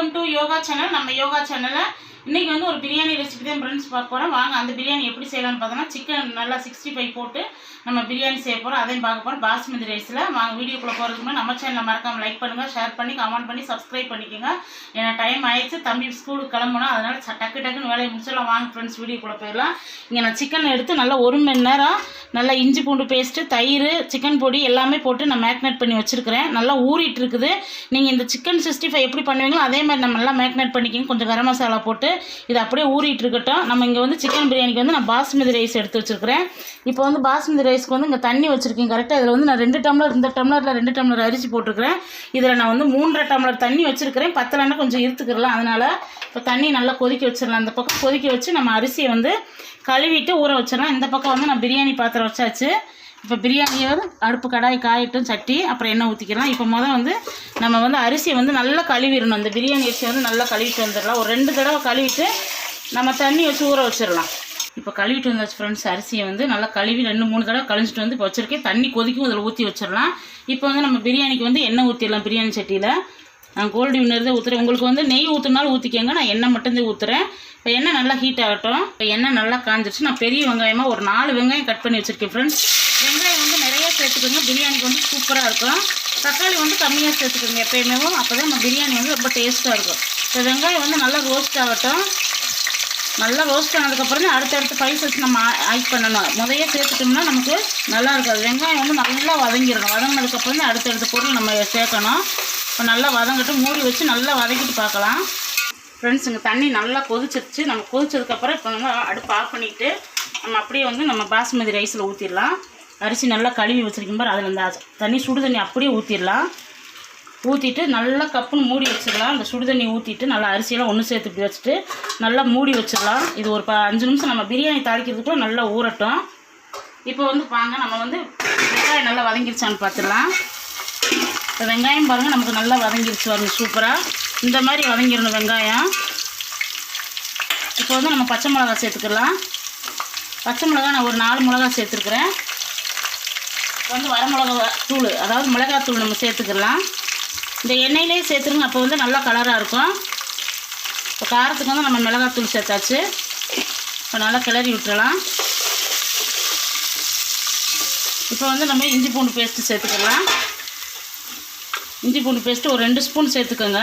Welcome to yoga channel நம்ம யோகா சேனலை இன்றைக்கி வந்து ஒரு பிரியாணி ரெசிபி தான் ஃப்ரெண்ட்ஸ் பார்க்க போகிறோம் வாங்க அந்த பிரியாணி எப்படி செய்யலாம்னு பார்த்தோம்னா சிக்கன் நல்லா சிக்ஸ்டி ஃபைவ் போட்டு நம்ம பிரியாணி செய்ய போகிறோம் அதையும் பார்க்க போகிறோம் பாஸ்மதி ரைஸில் வாங்க வீடியோக்குள்ளே போகிறதுக்கு முன்னாடி நம்ம சேனலில் மறக்காம லைக் பண்ணுங்கள் ஷேர் பண்ணி கமெண்ட் பண்ணி சப்ஸ்கிரைப் பண்ணிக்கோங்க. ஏன்னா டைம் ஆயிடுச்சு. தம்பி ஸ்கூலுக்கு கிளம்பணும் அதனால் டக்கு டக்குன்னு வேலையை முடிச்சிடலாம். வாங்க ஃப்ரெண்ட்ஸ் வீடியோக்குள்ளே போயிடலாம். இங்கே நான் சிக்கன் எடுத்து நல்லா ஒரு மணி நேரம் நல்லா இஞ்சி பூண்டு பேஸ்ட்டு தயிர் சிக்கன் பொடி எல்லாமே போட்டு நான் மேக்னேட் பண்ணி வச்சுருக்கிறேன். நல்லா ஊறிட்டு இருக்குது. நீங்கள் இந்த சிக்கன் சிக்ஸ்டி ஃபைவ் எப்படி பண்ணுவீங்களோ அதே மாதிரி நம்ம நல்லா மேக்னேட் பண்ணிக்கிங்க. கொஞ்சம் கரம் மசாலா போட்டு இது அப்படியே ஊறிட்டு இருக்கட்டும். நம்ம இங்கே வந்து சிக்கன் பிரியாணிக்கு வந்து நான் பாஸ்மதி ரைஸ் எடுத்து வச்சுருக்கிறேன். இப்போ வந்து பாஸ்மதி ரைஸ்க்கு வந்து இங்கே தண்ணி வச்சுருக்கேன். கரெக்டாக இதில் வந்து நான் ரெண்டு டம்ளர் இந்த டம்ளரில் ரெண்டு டம்ளர் அரிசி போட்டிருக்கிறேன். இதில் நான் வந்து மூன்றரை டம்ளர் தண்ணி வச்சுருக்கிறேன். பத்தலன்னா கொஞ்சம் இருத்துக்கிறலாம். அதனால் இப்போ தண்ணி நல்லா கொதிக்க வச்சிடலாம். அந்த பக்கம் கொதிக்க வச்சு நம்ம அரிசியை வந்து கழுவிட்டு ஊற வச்சிடலாம். இந்த பக்கம் வந்து நான் பிரியாணி பாத்திரம் வச்சாச்சு. இப்போ பிரியாணியை வந்து அடுப்பு கடாய் காயட்டும் சட்டி அப்புறம் எண்ணெய் ஊற்றிக்கலாம் இப்போ மொதல் வந்து நம்ம வந்து அரிசியை வந்து நல்லா கழுவிடணும். அந்த பிரியாணி அரிசியை வந்து நல்லா கழுவிட்டு வந்துடலாம். ஒரு ரெண்டு தடவை கழுவிட்டு நம்ம தண்ணி வச்சு ஊற வச்சிடலாம். இப்போ கழுவிட்டு வந்தாச்சு ஃப்ரெண்ட்ஸ் அரிசியை வந்து நல்லா கழுவி ரெண்டு மூணு தடவை கழிஞ்சிட்டு வந்து இப்போ வச்சுருக்கேன். தண்ணி கொதிக்கும் அதில் ஊற்றி வச்சிடலாம். இப்போ வந்து நம்ம பிரியாணிக்கு வந்து எண்ணெய் ஊற்றிடலாம் பிரியாணி சட்டியில். நான் கோல்டு வின்னர் தான் ஊற்றுறேன் உங்களுக்கு வந்து நெய் ஊற்றுனாலும் ஊற்றிக்கங்க நான் எண்ணெய் மட்டும்தான் ஊற்றுறேன் இப்போ எண்ணெய் நல்லா ஹீட் ஆகட்டும். இப்போ எண்ணெய் நல்லா காஞ்சிருச்சு. நான் பெரிய வெங்காயமாக ஒரு நாலு வெங்காயம் கட் பண்ணி வச்சுருக்கேன் ஃப்ரெண்ட்ஸ் வெங்காயம் வந்து நிறைய சேர்த்துக்கோங்க. பிரியாணிக்கு வந்து சூப்பராக இருக்கும். தக்காளி வந்து கம்மியாக சேர்த்துக்கோங்க எப்பயுமே அப்போ தான் நம்ம பிரியாணி வந்து ரொம்ப டேஸ்ட்டாக இருக்கும். இப்போ வெங்காயம் வந்து நல்லா ரோஸ்ட் ஆகட்டும். நல்லா ரோஸ்ட் ஆனதுக்கப்புறம் தான் அடுத்தடுத்து ஸ்பைசஸ் நம்ம ஆட் பண்ணணும். முதைய சேர்த்துட்டோம்னா நமக்கு நல்லா இருக்காது வெங்காயம் வந்து நல்லா வதங்கிடணும். வதங்கினதுக்கப்புறம் தான் அடுத்தடுத்த பொருள் நம்ம சேர்க்கணும். இப்போ நல்லா வதங்கட்டும். மூடி வச்சு நல்லா வதக்கிட்டு பார்க்கலாம். ஃப்ரெண்ட்ஸ் இங்கே தண்ணி நல்லா கொதிச்சிருச்சு. நம்ம கொதிச்சதுக்கப்புறம் இப்போ வந்து அடுப்பு ஆஃப் பண்ணிவிட்டு நம்ம அப்படியே வந்து நம்ம பாஸ்மதி ரைஸில் ஊற்றிடலாம் அரிசி நல்லா கழுவி வச்சுருக்கும் பாரு. அதில் அந்த தண்ணி சுடு தண்ணி அப்படியே ஊற்றிடலாம் ஊற்றிட்டு நல்லா கப்புன்னு மூடி வச்சிடலாம். அந்த சுடு தண்ணி ஊற்றிட்டு நல்லா அரிசியெல்லாம் ஒன்று சேர்த்து இப்படி வச்சுட்டு நல்லா மூடி வச்சிடலாம். இது ஒரு ப அஞ்சு நிமிஷம் நம்ம பிரியாணி தாளிக்கிறதுக்குள்ள நல்லா ஊறட்டும். இப்போ வந்து பாங்க நம்ம வந்து வெங்காயம் நல்லா வதங்கிருச்சான்னு பார்த்துடலாம் இப்போ வெங்காயம் பாருங்கள் நமக்கு நல்லா வதங்கிருச்சு வரணும் சூப்பராக இந்த மாதிரி வதங்கிடணும் வெங்காயம். இப்போ வந்து நம்ம பச்சை மிளகா சேர்த்துக்கலாம். பச்சை மிளகா நான் ஒரு நாலு மிளகா சேர்த்துருக்குறேன். வந்து வரமிளகா தூள் அதாவது மிளகாத்தூள் நம்ம சேர்த்துக்கலாம். இந்த எண்ணெயிலே சேர்த்துருங்க அப்போ வந்து நல்லா கலராக இருக்கும். இப்போ காரத்துக்கு வந்து நம்ம மிளகாத்தூள் சேர்த்தாச்சு. இப்போ நல்லா கிளறி விட்டுறலாம். இப்போ வந்து நம்ம இஞ்சி பூண்டு பேஸ்ட்டு சேர்த்துக்கலாம். இஞ்சி பூண்டு பேஸ்ட்டு ஒரு ரெண்டு ஸ்பூன் சேர்த்துக்கோங்க.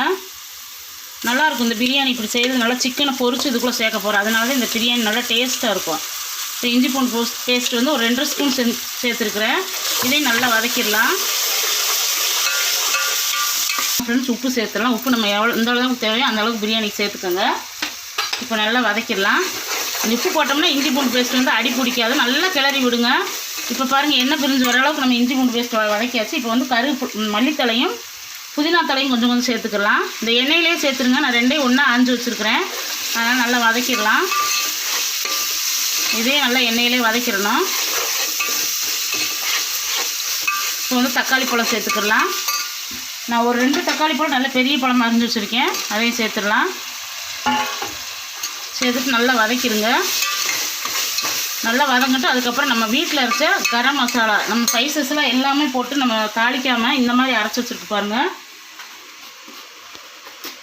நல்லாயிருக்கும் இந்த பிரியாணி இப்படி செய்கிறது நல்லா சிக்கனை பொறிச்சு இதுக்குள்ளே சேர்க்க போகிறோம் அதனால தான் இந்த பிரியாணி நல்லா டேஸ்ட்டாக இருக்கும். இஞ்சி பூண்டு போஸ்ட் பேஸ்ட் வந்து ஒரு ரெண்டு ஸ்பூன் சே சேர்த்துருக்குறேன். இதையும் நல்லா வதக்கிடலாம். ஃப்ரெண்ட்ஸ் உப்பு சேர்த்துடலாம். உப்பு நம்ம எவ்வளோ எந்த அளவுக்கு தேவையோ அந்த அளவுக்கு பிரியாணிக்கு சேர்த்துக்கோங்க. இப்போ நல்லா வதக்கிடலாம். இந்த உப்பு போட்டோம்னா இஞ்சி பூண்டு பேஸ்ட் வந்து அடி பிடிக்காது. நல்லா கிளறி விடுங்க. இப்போ பாருங்கள் என்ன பிரிஞ்சு வர அளவுக்கு நம்ம இஞ்சி பூண்டு பேஸ்ட் வதக்கியாச்சு. இப்போ வந்து கரு மல்லித்தலையும் புதினா தலையும் கொஞ்சம் கொஞ்சம் சேர்த்துக்கலாம். இந்த எண்ணெயிலே சேர்த்துருங்க. நான் ரெண்டே ஒன்றா ஆஞ்சு வச்சுருக்கிறேன். அதனால் நல்லா வதக்கிடலாம். இதே நல்லா எண்ணெயிலே வதக்கிடணும். இப்போ வந்து தக்காளி பழம் சேர்த்துக்கிடலாம் நான் ஒரு ரெண்டு தக்காளி பழம் நல்ல பெரிய பழம் அரிஞ்சு வச்சுருக்கேன். அதையும் சேர்த்துடலாம். சேர்த்துட்டு நல்லா வதக்கிடுங்க. நல்லா வதங்கிட்டு அதுக்கப்புறம் நம்ம வீட்டில் அரைச்ச கரம் மசாலா நம்ம ஸ்பைசஸ்லாம் எல்லாமே போட்டு நம்ம தாளிக்காமல் இந்த மாதிரி அரைச்சி வச்சுருக்கு பாருங்கள்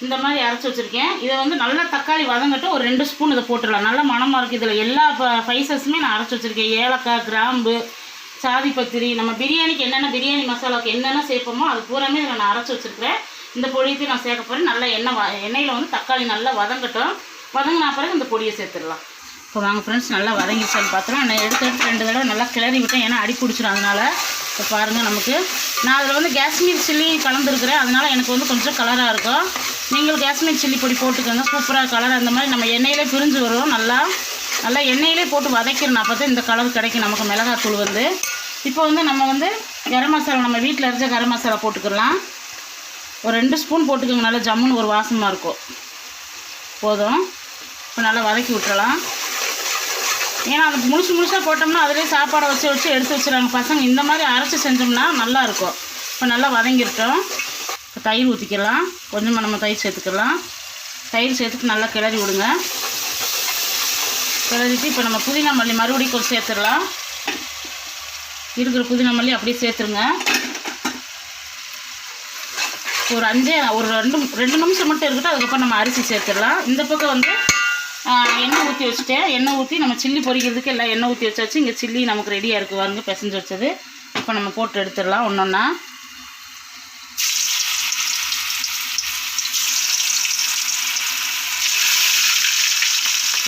இந்த மாதிரி அரைச்சி வச்சுருக்கேன். இதை வந்து நல்லா தக்காளி வதங்கட்டும் ஒரு ரெண்டு ஸ்பூன் இதை போட்டுடலாம். நல்ல மணமாக இருக்குது இதில் எல்லா ஸ்பைசஸுமே நான் அரைச்சி வச்சுருக்கேன். ஏலக்காய் கிராம்பு சாதி பத்திரி நம்ம பிரியாணிக்கு என்னென்ன பிரியாணி மசாலாவுக்கு என்னென்ன சேர்ப்போமோ அது பூராமே இதில் நான் அரைச்சி வச்சுருக்கிறேன். இந்த பொடியத்தையும் நான் சேர்க்க போகிறேன் நல்லா எண்ணெய் எண்ணெயில் வந்து தக்காளி நல்லா வதங்கட்டும். வதங்கினா பிறகு இந்த பொடியை சேர்த்துடலாம். இப்போ வாங்க ஃப்ரெண்ட்ஸ் நல்லா வதங்கிச்சான்னு பார்த்துலாம் நான் எடுத்து எடுத்து ரெண்டு தடவை நல்லா கிளறி விட்டேன். ஏன்னா அடி பிடிச்சிரும் அதனால். இப்போ பாருங்கள் நமக்கு. நான் அதில் வந்து காஷ்மீர் சில்லி கலந்துருக்கிறேன். அதனால் எனக்கு வந்து கொஞ்சம் கலராக இருக்கும். நீங்கள் காஷ்மீர் சில்லி பொடி போட்டுக்கோங்க. சூப்பராக கலர் அந்த மாதிரி நம்ம எண்ணெயிலே பிரிஞ்சு வரும். நல்லா நல்லா எண்ணெயிலே போட்டு வதக்கிடணும் அப்போ தான் இந்த கலர் கிடைக்கும். நமக்கு மிளகாத்தூள் வந்து. இப்போ வந்து நம்ம வந்து கரம் மசாலா நம்ம வீட்டில் அரைச்ச கரம் மசாலா போட்டுக்கலாம். ஒரு ரெண்டு ஸ்பூன் போட்டுக்கோங்க. நல்லா ஜம்முன்னு ஒரு வாசமாக இருக்கும். போதும். இப்போ நல்லா வதக்கி விட்டுறலாம். ஏன்னா அது முழுசு முழுசாக போட்டோம்னா அதிலே சாப்பாடை வச்சு வச்சு எடுத்து வச்சுறாங்க பசங்க. இந்த மாதிரி அரைச்சி செஞ்சோம்னா நல்லா இருக்கும். இப்போ நல்லா வதங்கிருட்டோம் தயிர் ஊற்றிக்கலாம் கொஞ்சமாக நம்ம தயிர் சேர்த்துக்கலாம். தயிர் சேர்த்துட்டு நல்லா கிளறி விடுங்க. கிளறிட்டு இப்போ நம்ம புதினா மல்லி மறுபடியும் கொஞ்சம் சேர்த்துடலாம். இருக்கிற புதினா மல்லி அப்படியே சேர்த்துருங்க. ஒரு அஞ்சே ஒரு ரெண்டு ரெண்டு நிமிஷம் மட்டும் இருக்கட்டும் அதுக்கப்புறம் நம்ம அரிசி சேர்த்துடலாம். இந்த பக்கம் வந்து எண்ணெய் ஊற்றி வச்சுட்டேன். எண்ணெய் ஊற்றி நம்ம சில்லி பொரிக்கிறதுக்கு எல்லாம் எண்ணெய் ஊற்றி வச்சாச்சு. இங்கே சில்லி நமக்கு ரெடியாக இருக்குது வாருங்க பிசைஞ்சு வச்சது. இப்போ நம்ம போட்டு எடுத்துடலாம் ஒன்று ஒன்றா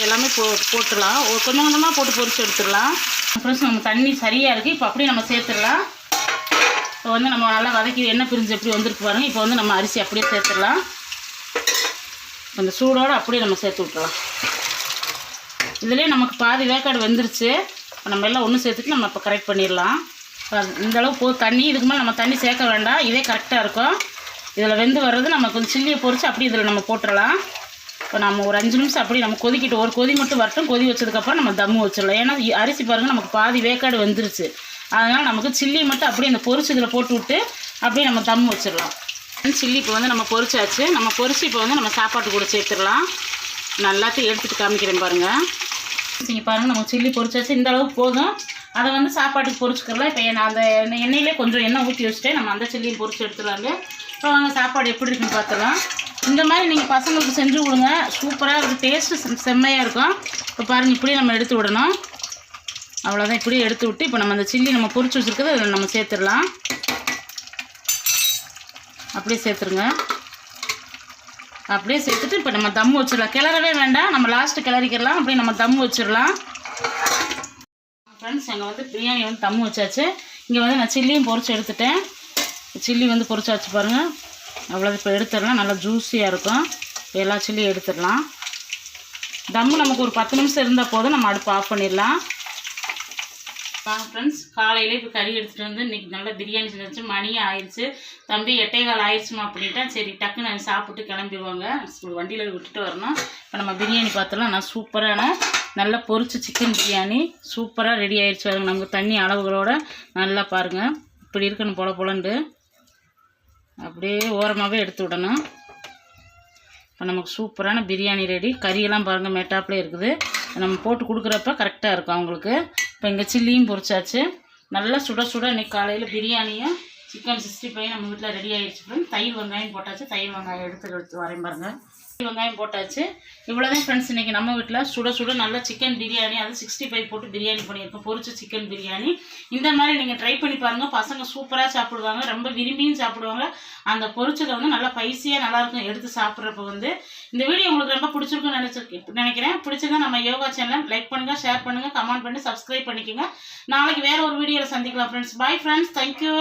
எல்லாமே போ போட்டுடலாம். ஒரு கொஞ்சம் கொஞ்சமாக போட்டு பொறிச்சு எடுத்துடலாம். ஃப்ரெண்ட்ஸ் நம்ம தண்ணி சரியாக இருக்குது இப்போ அப்படியே நம்ம சேர்த்துடலாம். இப்போ வந்து நம்ம நல்லா வதக்கி எண்ணெய் பிரிஞ்சு எப்படி வந்திருக்கு பாருங்க. இப்போ வந்து நம்ம அரிசி அப்படியே சேர்த்துடலாம். அந்த சூடோடு அப்படியே நம்ம சேர்த்து விட்டுலாம் இதுலேயே நமக்கு பாதி வேக்காடு வெந்துருச்சு. இப்போ நம்ம எல்லாம் ஒன்று சேர்த்துட்டு நம்ம இப்போ கரெக்ட் பண்ணிடலாம். இந்த அளவு போ தண்ணி இதுக்கு மேலே நம்ம தண்ணி சேர்க்க வேண்டாம். இதே கரெக்டாக இருக்கும். இதில் வெந்து வர்றது நம்ம கொஞ்சம் சில்லியை பொறிச்சு அப்படியே இதில் நம்ம போட்டுடலாம். இப்போ நம்ம ஒரு அஞ்சு நிமிஷம் அப்படியே நம்ம கொதிக்கிட்டு ஒரு கொதி மட்டும் வரட்டும் கொதி வச்சதுக்கப்புறம் நம்ம தம்மு வச்சிடலாம். ஏன்னா அரிசி பாருங்கள் நமக்கு பாதி வேக்காடு வந்துருச்சு. அதனால் நமக்கு சில்லி மட்டும் அப்படியே அந்த பொரிச்சு இதில் போட்டு விட்டு அப்படியே நம்ம தம் வச்சிடலாம். சில்லி இப்போ வந்து நம்ம பொரிச்சாச்சு. நம்ம பொரிச்சு இப்போ வந்து நம்ம சாப்பாட்டு கூட சேர்த்துடலாம். நான் எல்லாத்தையும் எடுத்துகிட்டு காமிக்கிறேன் பாருங்கள் நீங்கள் பாருங்கள் நம்ம சில்லி பொரிச்சாச்சு. இந்த அளவுக்கு போதும். அதை வந்து சாப்பாட்டுக்கு பொரிச்சுக்கலாம் இப்போ நான் அந்த எண்ணெயிலே கொஞ்சம் எண்ணெய் ஊற்றி வச்சுட்டு நம்ம அந்த சில்லியும் பொரிச்சு எடுத்துடலாங்க இப்போ வாங்க சாப்பாடு எப்படி இருக்குன்னு பார்த்துலாம் இந்த மாதிரி நீங்கள் பசங்களுக்கு செஞ்சு கொடுங்க. சூப்பராக இருக்குது டேஸ்ட்டு செம்மையாக இருக்கும். இப்போ பாருங்கள் இப்படியே நம்ம எடுத்து விடணும். அவ்வளோதான் இப்படியே எடுத்து விட்டு இப்போ நம்ம அந்த சில்லி நம்ம பொரிச்சு வச்சுருக்கிறது அதில் நம்ம சேர்த்துடலாம். அப்படியே சேர்த்துருங்க. அப்படியே சேர்த்துட்டு இப்போ நம்ம தம் வச்சிடலாம். கிளறவே வேண்டாம். நம்ம லாஸ்ட்டு கிளறிக்கிறலாம் அப்படியே நம்ம தம் வச்சிடலாம். ஃப்ரெண்ட்ஸ் எங்கள் வந்து பிரியாணி வந்து தம் வச்சாச்சு. இங்கே வந்து நான் சில்லியும் பொறிச்சு எடுத்துட்டேன். சில்லி வந்து பொரிச்சாச்சு பாருங்கள் அவ்வளோ இப்போ எடுத்துடலாம். நல்லா ஜூஸியாக இருக்கும். இப்போ எல்லா சில்லியும் எடுத்துடலாம். தம்மு நமக்கு ஒரு பத்து நிமிஷம் இருந்தால் போதும். நம்ம அடுப்பு ஆஃப் பண்ணிடலாம். வாங்க ஃப்ரெண்ட்ஸ் காலையில் இப்போ கறி எடுத்துகிட்டு வந்து இன்றைக்கி நல்லா பிரியாணி செஞ்சு மணியே ஆயிடுச்சு. தம்பி எட்டே கால் ஆயிடுச்சுமா அப்படின்ட்டா. சரி டக்குன்னு சாப்பிட்டு கிளம்பிடுவாங்க. வண்டியில் விட்டுட்டு வரணும். இப்போ நம்ம பிரியாணி பார்த்தோம்னா நான் சூப்பரான நல்லா பொரிச்ச சிக்கன் பிரியாணி சூப்பராக ரெடி ஆயிடுச்சு பாருங்க. நமக்கு தண்ணி அளவுகளோட நல்லா பாருங்கள் இப்படி இருக்கணும் பொல பொலண்டு அப்படியே ஓரமாகவே எடுத்து விடணும். இப்போ நமக்கு சூப்பரான பிரியாணி ரெடி கறியெல்லாம் பாருங்கள் மேட்டாப்பில் இருக்குது. நம்ம போட்டு கொடுக்குறப்ப கரெக்டாக இருக்கும் அவங்களுக்கு. இப்போ இங்கே சில்லியும் பொரிச்சாச்சு. நல்லா சுட சுட இன்னைக்கு காலையில் பிரியாணியும் சிக்கன் சிக்ஸ்டி ஃபைவ் நம்ம வீட்டில் ரெடி ஆகிடுச்சு தயிர் வெங்காயம் போட்டாச்சு. தயிர் வெங்காயம் எடுத்து எடுத்து வரையும் பாருங்கள் வெங்காயம் போட்டாச்சு. இவ்வளோதான் ஃப்ரெண்ட்ஸ் இன்றைக்கி நம்ம வீட்டில் சுட சுட நல்ல சிக்கன் பிரியாணி அது சிக்ஸ்டி ஃபைவ் போட்டு பிரியாணி பண்ணியிருக்கோம் பொரிச்ச சிக்கன் பிரியாணி. இந்த மாதிரி நீங்கள் ட்ரை பண்ணி பாருங்கள் பசங்க சூப்பராக சாப்பிடுவாங்க ரொம்ப விரும்பியும் சாப்பிடுவாங்க. அந்த பொரிச்சதை வந்து நல்லா ஸ்பைசியாக நல்லாயிருக்கும் எடுத்து சாப்பிட்றப்ப வந்து. இந்த வீடியோ உங்களுக்கு ரொம்ப பிடிச்சிருக்குன்னு நினச்சி நினைக்கிறேன். பிடிச்சிருந்தா நம்ம யோகா சேனல் லைக் பண்ணுங்கள் ஷேர் பண்ணுங்கள் கமெண்ட் பண்ணி சப்ஸ்கிரைப் பண்ணிக்கோங்க. நாளைக்கு வேறு ஒரு வீடியோவில் சந்திக்கலாம் ஃப்ரெண்ட்ஸ் பை ஃப்ரெண்ட்ஸ் தேங்க்யூ